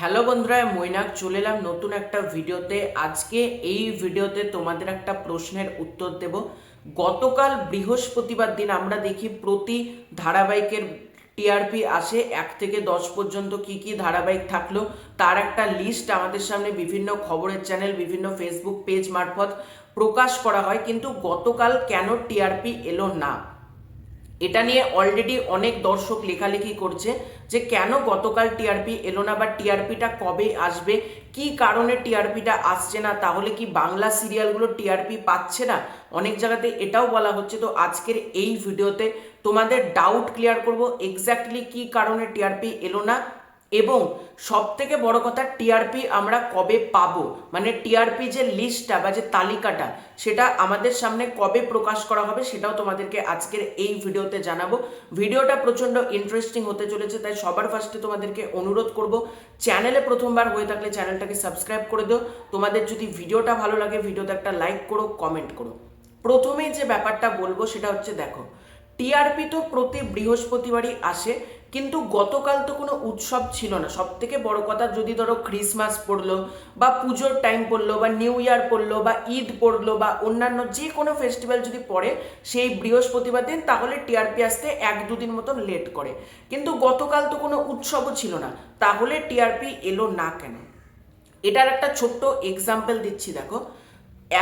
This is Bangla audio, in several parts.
হ্যালো বন্ধুরা মৈনাক, চলে এলাম নতুন একটা ভিডিওতে। আজকে এই ভিডিওতে তোমাদের একটা প্রশ্নের উত্তর দেব। গতকাল বৃহস্পতিবার দিন আমরা দেখি প্রতি ধারাবাহিকের টিআরপি আসে এক থেকে দশ পর্যন্ত কি কি ধারাবাহিক থাকল। তার একটা লিস্ট আমাদের সামনে বিভিন্ন খবরের চ্যানেল বিভিন্ন ফেসবুক পেজ মারফত প্রকাশ করা হয়। কিন্তু গতকাল কেন টিআরপি এলো না? এটা নিয়ে অলরেডি অনেক দর্শক লেখালেখি করছে যে কেন গতকাল টিআরপি এলো না বা টিআরপিটা কবে আসবে, কি কারণে টিআরপিটা আসছে না, তাহলে কি বাংলা সিরিয়ালগুলো টিআরপি পাচ্ছে না? অনেক জায়গাতে এটাও বলা হচ্ছে, তো আজকের এই ভিডিওতে তোমাদের ডাউট ক্লিয়ার করব এক্স্যাক্টলি কি কারণে টিআরপি এলো না এবং সব থেকে বড় কথা টিআরপি আমরা কবে পাবো? মানে টিআরপি যে লিস্টটা বা যে তালিকাটা, সেটা আমাদের সামনে কবে প্রকাশ করা হবে সেটাও তোমাদেরকে আজকের এই ভিডিওতে জানাব। ভিডিওটা প্রচণ্ড ইন্টারেস্টিং হতে চলেছে, তাই সবার ফার্স্টে তোমাদেরকে অনুরোধ করব, চ্যানেলে প্রথমবার হয়ে থাকলে চ্যানেলটাকে সাবস্ক্রাইব করে দিও। তোমাদের যদি ভিডিওটা ভালো লাগে, ভিডিওতে একটা লাইক করো কমেন্ট করো। প্রথমেই যে ব্যাপারটা বলব সেটা হচ্ছে, দেখো টিআরপি তো প্রতি বৃহস্পতিবারই আসে। কিন্তু গতকাল তো কোনো উৎসব ছিল না। সব থেকে বড় কথা, যদি ধরো ক্রিসমাস পড়ল বা পুজোর টাইম পড়ল বা নিউ ইয়ার পড়ল বা ঈদ পড়ল বা অন্যান্য যে কোনো ফেস্টিভ্যাল যদি পড়ে সেই বৃহস্পতিবার দিন, তাহলে টিআরপি আসতে এক দুদিন মতন লেট করে। কিন্তু গতকাল তো কোনো উৎসবও ছিল না। তাহলে টিআরপি এলো না কেন? এটার একটা ছোট্ট এক্সাম্পল দিচ্ছি, দেখো।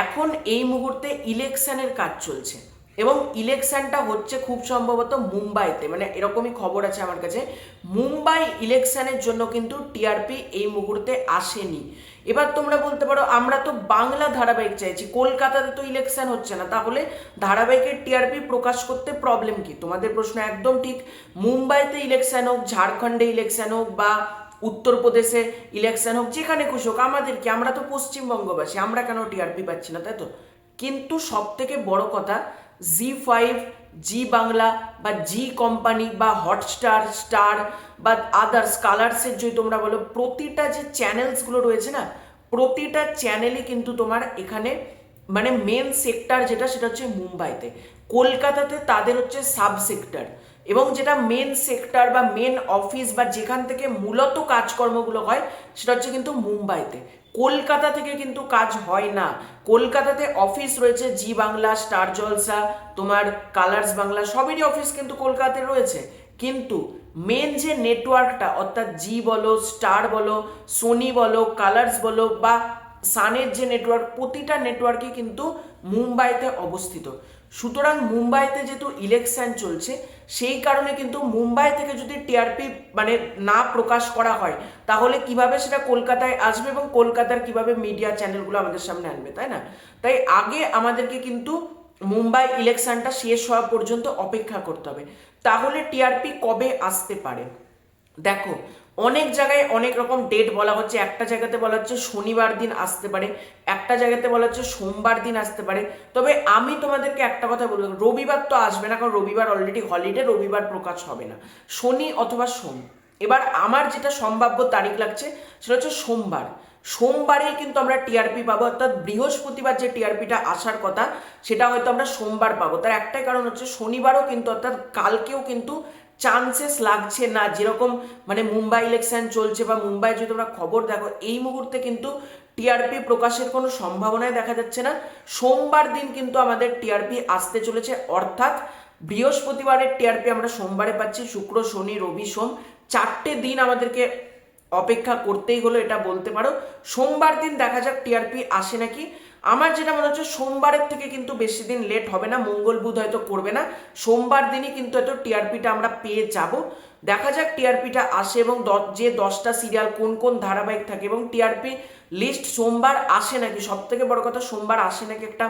এখন এই মুহূর্তে ইলেকশনের কাজ চলছে। এবং ইলেকশনটা হচ্ছে খুব সম্ভবত মুম্বাইতে মানে এরকমই খবর আছে আমার কাছে। মুম্বাই ইলেকশনের জন্য কিন্তু টিআরপি এই মুহূর্তে আসেনি। এবার তোমরা বলতে পারো, আমরা তো বাংলা ধারাবাহিক চাইছি, কলকাতাতে তো ইলেকশন হচ্ছে না, তাহলে ধারাবাহিকের টিআরপি প্রকাশ করতে প্রবলেম কি? তোমাদের প্রশ্ন একদম ঠিক। মুম্বাইতে ইলেকশন হোক, ঝাড়খণ্ডে ইলেকশন হোক বা উত্তরপ্রদেশে ইলেকশন হোক, যেখানে খুশি হোক, আমাদের কি? আমরা তো পশ্চিমবঙ্গবাসী, আমরা কেন টিআরপি পাচ্ছি না, তাই তো? কিন্তু সব থেকে বড় কথা জি ফাইভ জি বাংলা বা জি কোম্পানি বা হটস্টার স্টার বা আদার্স কালার্সের যদি তোমরা বলো, প্রতিটা যে চ্যানেলসগুলো রয়েছে না, প্রতিটা চ্যানেলই কিন্তু তোমার এখানে মানে মেন সেক্টর যেটা, সেটা হচ্ছে মুম্বাইতে। কলকাতাতে তাদের হচ্ছে সাব সেক্টর এবং যেটা মেন সেক্টর বা মেন অফিস বা যেখান থেকে মূলত কাজকর্মগুলো হয়, সেটা হচ্ছে কিন্তু মুম্বাইতে। কলকাতা থেকে কিন্তু কাজ হয় না। কলকাতাতে অফিস রয়েছে জি বাংলা, স্টার জলসা, তোমার কালার্স বাংলা, সবেরই অফিস কিন্তু কলকাতাতে রয়েছে। কিন্তু মেন যে নেটওয়ার্কটা অর্থাৎ জি বলো, স্টার বলো, সোনি বলো কালার্স বলো, বা সানের যে নেটওয়ার্ক প্রতিটা নেটওয়ার্কই কিন্তু মুম্বাইতে অবস্থিত। সুতরাং মুম্বাইতে যেহেতু ইলেকশন চলছে, সেই কারণে কিন্তু মুম্বাই থেকে যদি টিআরপি মানে না প্রকাশ করা হয়, তাহলে কীভাবে সেটা কলকাতায় আসবে এবং কলকাতার কীভাবে মিডিয়া চ্যানেলগুলো আমাদের সামনে আনবে, তাই না? তাই আগে আমাদেরকে কিন্তু মুম্বাই ইলেকশনটা শেষ হওয়া পর্যন্ত অপেক্ষা করতে হবে। তাহলে টিআরপি কবে আসতে পারে? দেখো অনেক জায়গায় অনেক রকম ডেট বলা হচ্ছে। একটা জায়গাতে বলা হচ্ছে শনিবার দিন আসতে পারে, একটা জায়গাতে বলা হচ্ছে সোমবার দিন আসতে পারে। তবে আমি তোমাদেরকে একটা কথা বলব, রবিবার তো আসবে না, কারণ রবিবার অলরেডি হলিডে রবিবার প্রকাশ হবে না। শনি অথবা সোম। এবার আমার যেটা সম্ভাব্য তারিখ লাগছে, সেটা হচ্ছে সোমবার। সোমবারেই কিন্তু আমরা টিআরপি পাবো, অর্থাৎ বৃহস্পতিবার যে টিআরপিটা আসার কথা, সেটা হয়তো আমরা সোমবার পাবো। তার একটাই কারণ হচ্ছে শনিবারও কিন্তু, অর্থাৎ কালকেও কিন্তু চান্সেস লাগছে না, যেরকম মানে মুম্বাই ইলেকশন চলছে বা মুম্বাই যদি তোমরা খবর দেখো, এই মুহূর্তে কিন্তু টিআরপি প্রকাশের কোনো সম্ভাবনাই দেখা যাচ্ছে না। সোমবার দিন কিন্তু আমাদের টিআরপি আসতে চলেছে, অর্থাৎ বৃহস্পতিবারের টিআরপি আমরা সোমবারে পাচ্ছি, শুক্র, শনি, রবি, সোম। চারটে দিন আমাদেরকে অপেক্ষা করতেই হলো, এটা বলতে পারো। সোমবার দিন দেখা যাক টিআরপি আসে নাকি। আমার যেটা মনে হচ্ছে সোমবারের থেকে কিন্তু বেশি দিন লেট হবে না, মঙ্গল বুধ হয়তো করবে না। সোমবার দিনই কিন্তু হয়তো টিআরপিটা আমরা পেয়ে যাব। দেখা যাক টিআরপিটা আসে এবং যে দশটা সিরিয়াল কোন কোন ধারাবাহিক থাকে এবং টিআরপি লিস্ট সোমবার আসে নাকি? সব থেকে বড় কথা সোমবার আসে নাকি একটা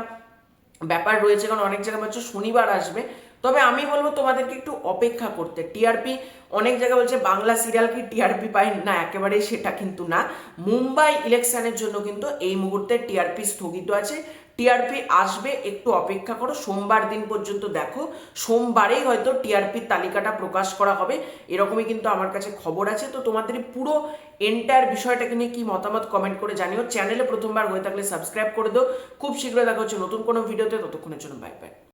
ব্যাপার রয়েছে, কারণ অনেক জায়গায় হচ্ছে শনিবার আসবে। তবে আমি বলব তোমাদেরকে একটু অপেক্ষা করতে। টিআরপি অনেক জায়গায় বলছে বাংলা সিরিয়াল কি টিআরপি পায়? না একেবারে সেটা কিন্তু না। মুম্বাই ইলেকশনের জন্য কিন্তু এই মুহূর্তে টিআরপি স্থগিত আছে। টিআরপি আসবে, একটু অপেক্ষা করো। সোমবার দিন পর্যন্ত দেখো। সোমবারেই হয়তো টিআরপির তালিকাটা প্রকাশ করা হবে। এরকমই কিন্তু আমার কাছে খবর আছে। তো তোমাদের পুরো এন্টায়ার বিষয়টাকে নিয়ে কি মতামত কমেন্ট করে জানিও। চ্যানেলে প্রথমবার হয়ে থাকলে সাবস্ক্রাইব করে দিও। খুব শীঘ্রই দেখা হচ্ছে নতুন কোনো ভিডিওতে ততক্ষণের জন্য বাই বাই